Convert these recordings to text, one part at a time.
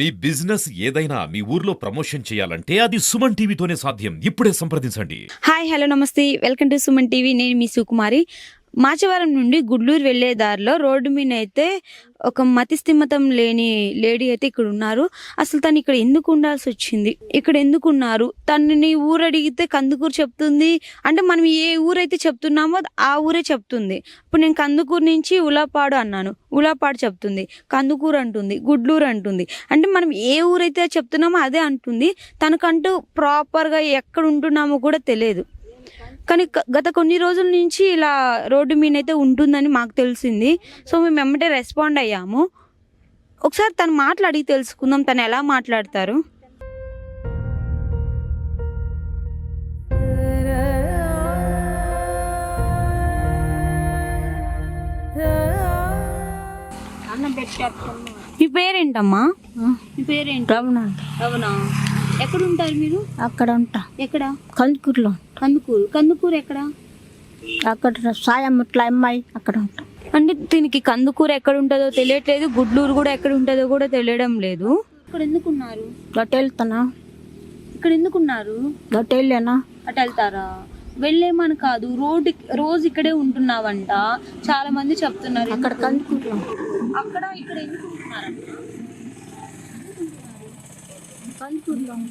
మీ business ఏదైనా మీ ఊర్లో promotion చేయాలంటే అది సుమన్ టీవీతోనే సాధ్యం. ఇప్పుడే సంప్రదించండి. హాయ్ హలో నమస్తే. Welcome to Suman TV. నేను మీ సుకుమారి. మాచవరం నుండి గుడ్లూరు వెళ్ళే దారిలో రోడ్డు మీద అయితే ఒక మతిస్థిమతం లేని లేడీ అయితే ఇక్కడ ఉన్నారు. అసలు తను ఇక్కడ ఎందుకు ఉండాల్సి వచ్చింది? ఇక్కడ ఎందుకు ఉన్నారు? తనని ఊరు అడిగితే కందుకూరు చెప్తుంది. అంటే మనం ఏ ఊరైతే చెప్తున్నామో ఆ ఊరే చెప్తుంది. ఇప్పుడు నేను కందుకూరు నుంచి ఉలాపాడు అన్నాను. ఉలాపాడు చెప్తుంది. కందుకూరు అంటుంది. గుడ్లూరు అంటుంది. అంటే మనం ఏ ఊరైతే చెప్తున్నామో అదే అంటుంది. తనకంటూ ప్రాపర్గా ఎక్కడ ఉంటున్నామో కూడా తెలియదు. కానీ గత కొన్ని రోజుల నుంచి ఇలా రోడ్డు మీద అయితే ఉంటుందని మాకు తెలిసింది. సో మేము వెంబటే రెస్పాండ్ అయ్యాము. ఒకసారి తను మాట్లాడి తెలుసుకుందాం. తను ఎలా మాట్లాడతారు? మీ పేరేంటమ్మా? మీ పేరేంటి? రమణ. అవునా ఎక్కడ ఉంటారు మీరు? అక్కడ ఉంటా. ఎక్కడ? కందుకూరులో. కందుకూరు. కందుకూరు ఎక్కడ? అక్కడ సాయం ఇట్లా అమ్మాయి అక్కడ ఉంటా. అంటే దీనికి కందుకూరు ఎక్కడ ఉంటుందో తెలియట్లేదు గుడ్లూరు కూడా ఎక్కడ ఉంటుందో కూడా తెలియడం లేదు. ఇక్కడ ఎందుకున్నారు? గట్ట వెళ్తానా ఇక్కడ ఎందుకున్నారు? గట్ట వెళ్ళానా? అటు వెళ్తారా? వెళ్ళేమని కాదు రోడ్డు రోజు ఇక్కడే ఉంటున్నావంట. చాలా మంది చెప్తున్నారు అక్కడ కందుకూరులో. అక్కడ ఇక్కడ ఎందుకు ఉంటున్నారు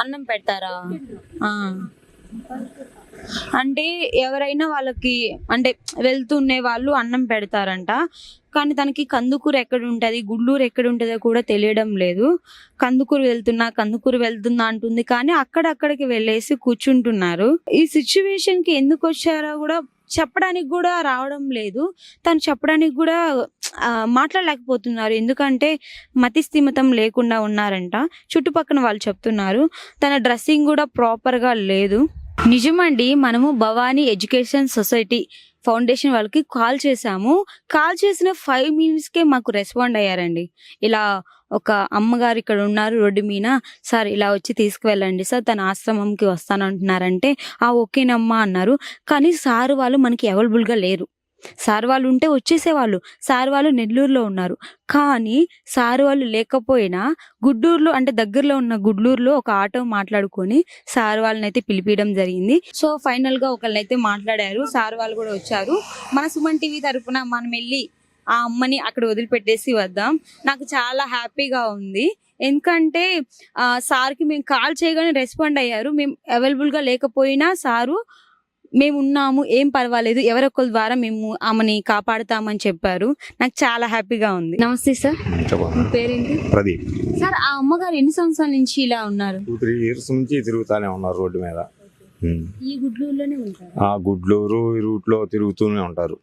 అన్నం పెడతారా? ఆ. అంటే ఎవరైనా వాళ్ళకి అంటే వెళ్తున్నే వాళ్ళు అన్నం పెడతారంట. కానీ తనకి కందుకూరు ఎక్కడ ఉంటుంది గుడ్లూరు ఎక్కడ ఉంటుందో కూడా తెలియడం లేదు. కందుకూరు వెళ్తున్నా కందుకూరు వెళ్తున్నా అంటుంది. కానీ అక్కడక్కడికి వెళ్ళేసి కూర్చుంటున్నారు. ఈ సిచ్యువేషన్కి ఎందుకు వచ్చారో కూడా చెప్పడానికి కూడా రావడం లేదు. తను చెప్పడానికి కూడా మాట్లాడలేకపోతున్నారు. ఎందుకంటే మతి స్థిమితం లేకుండా ఉన్నారంట. చుట్టుపక్కల వాళ్ళు చెప్తున్నారు. తన డ్రెస్సింగ్ కూడా ప్రాపర్గా లేదు. నిజమండి మనము భవానీ ఎడ్యుకేషన్ సొసైటీ ఫౌండేషన్ వాళ్ళకి కాల్ చేశాము. కాల్ చేసిన ఫైవ్ మినిట్స్కే మాకు రెస్పాండ్ అయ్యారండి. ఇలా ఒక అమ్మగారు ఇక్కడ ఉన్నారు రోడ్డు మీద. సార్ ఇలా వచ్చి తీసుకువెళ్ళండి సార్. తన ఆశ్రమంకి వస్తానంటున్నారంటే ఆ ఓకేనమ్మా అన్నారు. కానీ సార్ వాళ్ళు మనకి అవైలబుల్గా లేరు. సార్ వాళ్ళు ఉంటే వచ్చేసేవాళ్ళు. సార్ వాళ్ళు నెల్లూరులో ఉన్నారు. కానీ సార్ వాళ్ళు లేకపోయినా గుడ్డూరులో అంటే దగ్గరలో ఉన్న గుడ్లూరులో ఒక ఆటో మాట్లాడుకొని సార్ వాళ్ళని అయితే పిలిపించడం జరిగింది. సో ఫైనల్గా ఒకళ్ళని అయితే మాట్లాడారు. సార్ వాళ్ళు కూడా వచ్చారు. మన సుమన్ టీవీ తరఫున మనం వెళ్ళి ఆ అమ్మని అక్కడ వదిలిపెట్టేసి వద్దాం. నాకు చాలా హ్యాపీగా ఉంది. ఎందుకంటే సార్కి మేము కాల్ చేయగానే రెస్పాండ్ అయ్యారు. మేము అవైలబుల్గా లేకపోయినా సారు మేము ఉన్నాము ఏం పర్వాలేదు ఎవరొకరి ద్వారా మేము ఆమెని కాపాడుతామని చెప్పారు. నాకు చాలా హ్యాపీగా ఉంది. నమస్తే సార్. పేరేంటి? ప్రదీప్. సార్ ఆ అమ్మగారు ఎన్ని సంవత్సరాల నుంచి ఇలా ఉన్నారు? టూ త్రీ ఇయర్స్ నుంచి తిరుగుతానే ఉన్నారు రోడ్డు మీద. ఈ గుడ్లూరులోనే ఉంటారు? ఆ గుడ్లూరు ఈ రూట్లో తిరుగుతూనే ఉంటారు.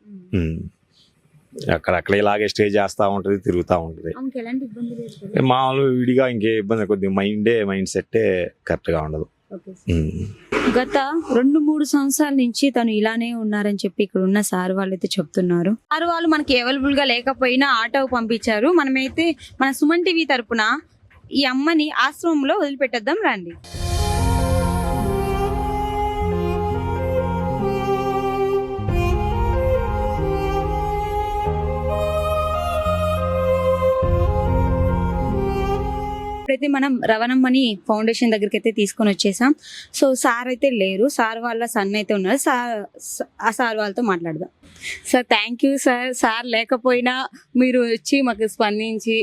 అక్కడక్కడ ఇలాగే స్టే చేస్తూ ఉంటుంది తిరుగుతూ ఉంటుంది. ఆమెకి ఎలాంటి ఇబ్బంది లేదు కదా? మామూలు విడిగా ఇంకే ఇబ్బంది కొద్దిగా మైండే మైండ్ సెట్టే కరెక్ట్గా ఉండదు. గత రెండు మూడు సంవత్సరాల నుంచి తను ఇలానే ఉన్నారని చెప్పి ఇక్కడ ఉన్న సార్ వాళ్ళు అయితే చెప్తున్నారు. సార్ వాళ్ళు మనకి అవైలబుల్గా లేకపోయినా ఆటో పంపించారు. మనమైతే మన సుమన్ టీవీ తరపున ఈ అమ్మని ఆశ్రమంలో వదిలిపెట్టేద్దాం రండి. ఇప్పుడైతే మనం రవణమ్మని ఫౌండేషన్ దగ్గరికి అయితే తీసుకొని వచ్చేసాం. సో సార్ అయితే లేరు. సార్ వాళ్ళ సన్ అయితే ఉన్నారు. సార్ ఆ సార్ వాళ్ళతో మాట్లాడదాం. Sir thank you sir sir లేకపోయినా మీరు వచ్చి మాకు స్పందించి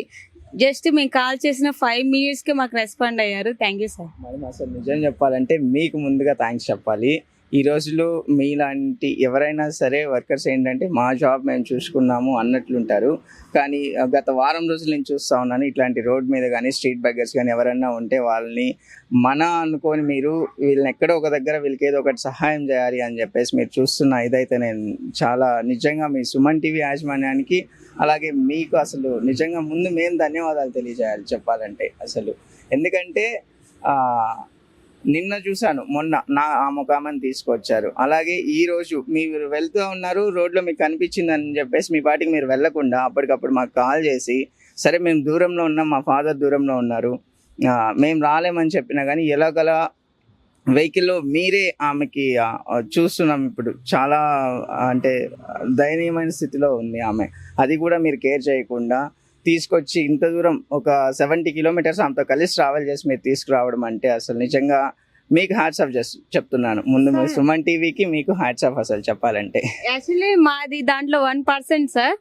జస్ట్ మేము కాల్ చేసిన ఫైవ్ మినిట్స్కి మాకు రెస్పాండ్ అయ్యారు. థ్యాంక్ యూ సార్ అసలు నిజం చెప్పాలంటే మీకు ముందుగా థ్యాంక్స్ చెప్పాలి. ఈ రోజులో మీలాంటి ఎవరైనా సరే వర్కర్స్ ఏంటంటే మా జాబ్ మేము చూసుకున్నాము అన్నట్లుంటారు. కానీ గత వారం రోజులు నేను చూస్తా ఉన్నాను ఇట్లాంటి రోడ్ మీద కానీ స్ట్రీట్ బెగ్గర్స్ కానీ ఎవరైనా ఉంటే వాళ్ళని మన అనుకొని మీరు వీళ్ళని ఎక్కడో ఒక దగ్గర వీళ్ళకి ఏదో ఒకటి సహాయం చేయాలి అని చెప్పేసి మీరు చూస్తున్న ఇదైతే నేను చాలా నిజంగా మీ సుమన్ టీవీ యాజమాన్యానికి అలాగే మీకు అసలు నిజంగా ముందు మేము ధన్యవాదాలు తెలియజేయాలి చెప్పాలంటే అసలు. ఎందుకంటే నిన్న చూశాను. మొన్న నా ఆ ముఖామని తీసుకొచ్చారు. అలాగే ఈ రోజు మీరు వెళ్తూ ఉన్నారు రోడ్లో మీకు కనిపించిందని చెప్పేసి మీ పాటికి మీరు వెళ్ళకుండా అప్పటికప్పుడు మాకు కాల్ చేసి సరే మేము దూరంలో ఉన్నాం మా ఫాదర్ దూరంలో ఉన్నారు మేము రాలేమని చెప్పినా కానీ ఎలాగలా వెహికల్లో మీరే ఆమెకి చూస్తున్నాం ఇప్పుడు. చాలా అంటే దయనీయమైన స్థితిలో ఉంది ఆమె. అది కూడా మీరు కేర్ చేయకుండా తీసుకొచ్చి ఇంత దూరం ఒక సెవెంటీ కిలోమీటర్స్ ఆమెతో కలిసి ట్రావెల్ చేసి మీరు తీసుకురావడం అంటే అసలు నిజంగా మీకు హ్యాట్స్ ఆఫ్ చేస్తు చెప్తున్నాను. ముందు మీ సుమన్ టీవీకి మీకు హ్యాట్స్ ఆఫ్ అసలు చెప్పాలంటే. యాక్చువల్లీ మాది దాంట్లో వన్ పర్సెంట్ సార్.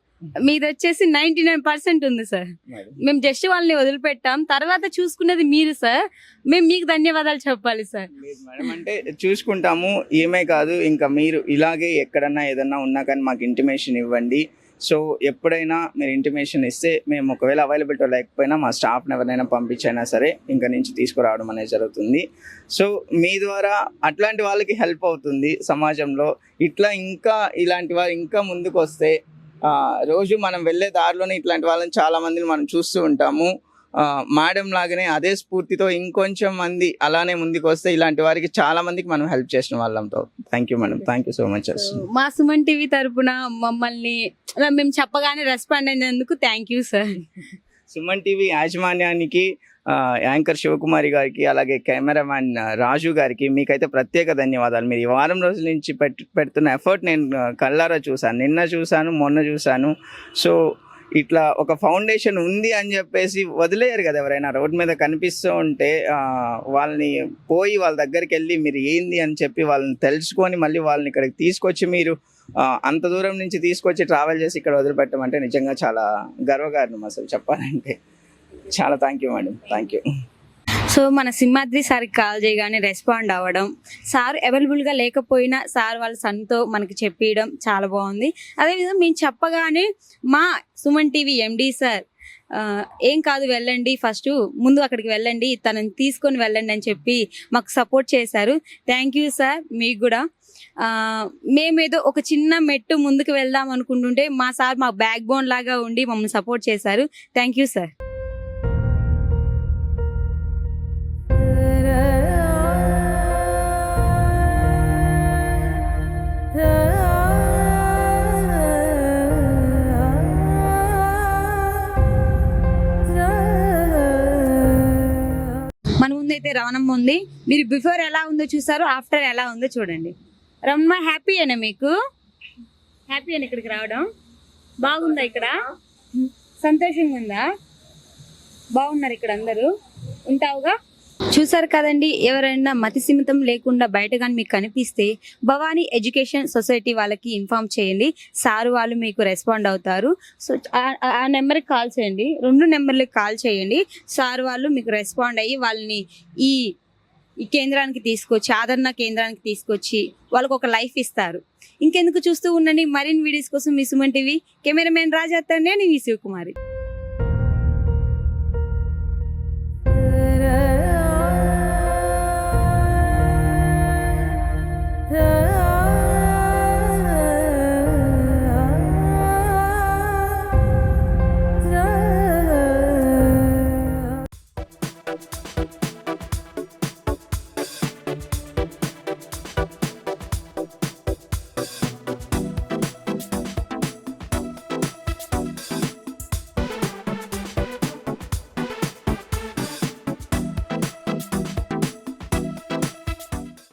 మీది వచ్చేసి నైన్టీ నైన్ పర్సెంట్ ఉంది సార్. మేము జస్ట్ వాళ్ళని వదిలిపెట్టాం. తర్వాత చూసుకున్నది మీరు సార్. మేము మీకు ధన్యవాదాలు చెప్పాలి సార్. అంటే చూసుకుంటాము. ఏమే కాదు ఇంకా మీరు ఇలాగే ఎక్కడన్నా ఏదన్నా ఉన్నా కానీ మాకు ఇంటిమేషన్ ఇవ్వండి. సో ఎప్పుడైనా మీరు ఇంటిమేషన్ ఇస్తే మేము ఒకవేళ అవైలబిలిటీ లేకపోయినా మా స్టాఫ్ని ఎవరైనా పంపించైనా సరే ఇంకా నుంచి తీసుకురావడం అనేది జరుగుతుంది. సో మీ ద్వారా అట్లాంటి వాళ్ళకి హెల్ప్ అవుతుంది సమాజంలో. ఇట్లా ఇంకా ఇలాంటి వారు ఇంకా ముందుకు వస్తే రోజు మనం వెళ్ళే దారిలోనే ఇట్లాంటి వాళ్ళని చాలామందిని మనం చూస్తూ ఉంటాము. మేడం లాగానే అదే స్ఫూర్తితో ఇంకొంచెం మంది అలానే ముందుకు వస్తే ఇలాంటి వారికి చాలా మందికి మనం హెల్ప్ చేసిన వాళ్ళంతో. Thank you madam thank you so much మా సుమన్ టీవీ తరపున మమ్మల్ని మేము చెప్పగానే రెస్పాండ్ అయినందుకు thank you sir Suman TV యాజమాన్యానికి యాంకర్ శివకుమారి గారికి అలాగే కెమెరామ్యాన్ రాజు గారికి మీకైతే ప్రత్యేక ధన్యవాదాలు. మీరు ఈ వారం రోజుల నుంచి పెడుతున్న ఎఫర్ట్ నేను కళ్ళారా చూశాను. నిన్న చూశాను మొన్న చూశాను. సో ఇట్లా ఒక ఫౌండేషన్ ఉంది అని చెప్పేసి వదిలేయరు కదా ఎవరైనా. రోడ్ మీద కనిపిస్తూ ఉంటే వాళ్ళని పోయి వాళ్ళ దగ్గరికి వెళ్ళి మీరు ఏంది అని చెప్పి వాళ్ళని తెలుసుకొని మళ్ళీ వాళ్ళని ఇక్కడికి తీసుకొచ్చి మీరు అంత దూరం నుంచి తీసుకొచ్చి ట్రావెల్ చేసి ఇక్కడ వదిలిపెట్టమంటే నిజంగా చాలా గర్వకారణం అసలు చెప్పాలంటే. చాలా thank you madam. Thank you so మన సింహాద్రి సార్కి కాల్ చేయగానే రెస్పాండ్ అవ్వడం సార్ అవైలబుల్గా లేకపోయినా సార్ వాళ్ళ సన్తో మనకి చెప్పియడం చాలా బాగుంది. అదేవిధంగా మేము చెప్పగానే మా సుమన్ టీవీ ఎండి సార్ ఏం కాదు వెళ్ళండి ఫస్ట్ ముందు అక్కడికి వెళ్ళండి తనని తీసుకొని వెళ్ళండి అని చెప్పి మాకు సపోర్ట్ చేశారు. థ్యాంక్ యూ సార్ మీకు కూడా. మేమేదో ఒక చిన్న మెట్టు ముందుకు వెళ్దాం అనుకుంటుంటే మా సార్ మా బ్యాక్ బోన్ లాగా ఉండి మమ్మల్ని సపోర్ట్ చేశారు. Thank you sir. ముందైతే రవణమ్మ ఉంది. మీరు బిఫోర్ ఎలా ఉందో చూసారు ఆఫ్టర్ ఎలా ఉందో చూడండి. రమణ హ్యాపీ అయినా మీకు? హ్యాపీ అని ఇక్కడికి రావడం. బాగుందా ఇక్కడ? సంతోషంగా ఉందా? బాగున్నారు ఇక్కడ అందరూ. ఉంటావుగా? చూసారు కదండి ఎవరైనా మతి సిమితం లేకుండా బయట కానీ మీకు కనిపిస్తే భవానీ ఎడ్యుకేషన్ సొసైటీ వాళ్ళకి ఇన్ఫామ్ చేయండి. సార్ వాళ్ళు మీకు రెస్పాండ్ అవుతారు. సో ఆ- ఆ నెంబర్కి కాల్ చేయండి. రెండు నెంబర్లకు కాల్ చేయండి. సార్ వాళ్ళు మీకు రెస్పాండ్ అయ్యి వాళ్ళని ఈ ఈ కేంద్రానికి తీసుకొచ్చి ఆదరణ కేంద్రానికి తీసుకొచ్చి వాళ్ళకు ఒక లైఫ్ ఇస్తారు. ఇంకెందుకు చూస్తూ ఉండండి. మరిన్ని వీడియోస్ కోసం మీ సుమన్ టీవీ కెమెరామెన్ రాజా నేను మీ శివకుమారి.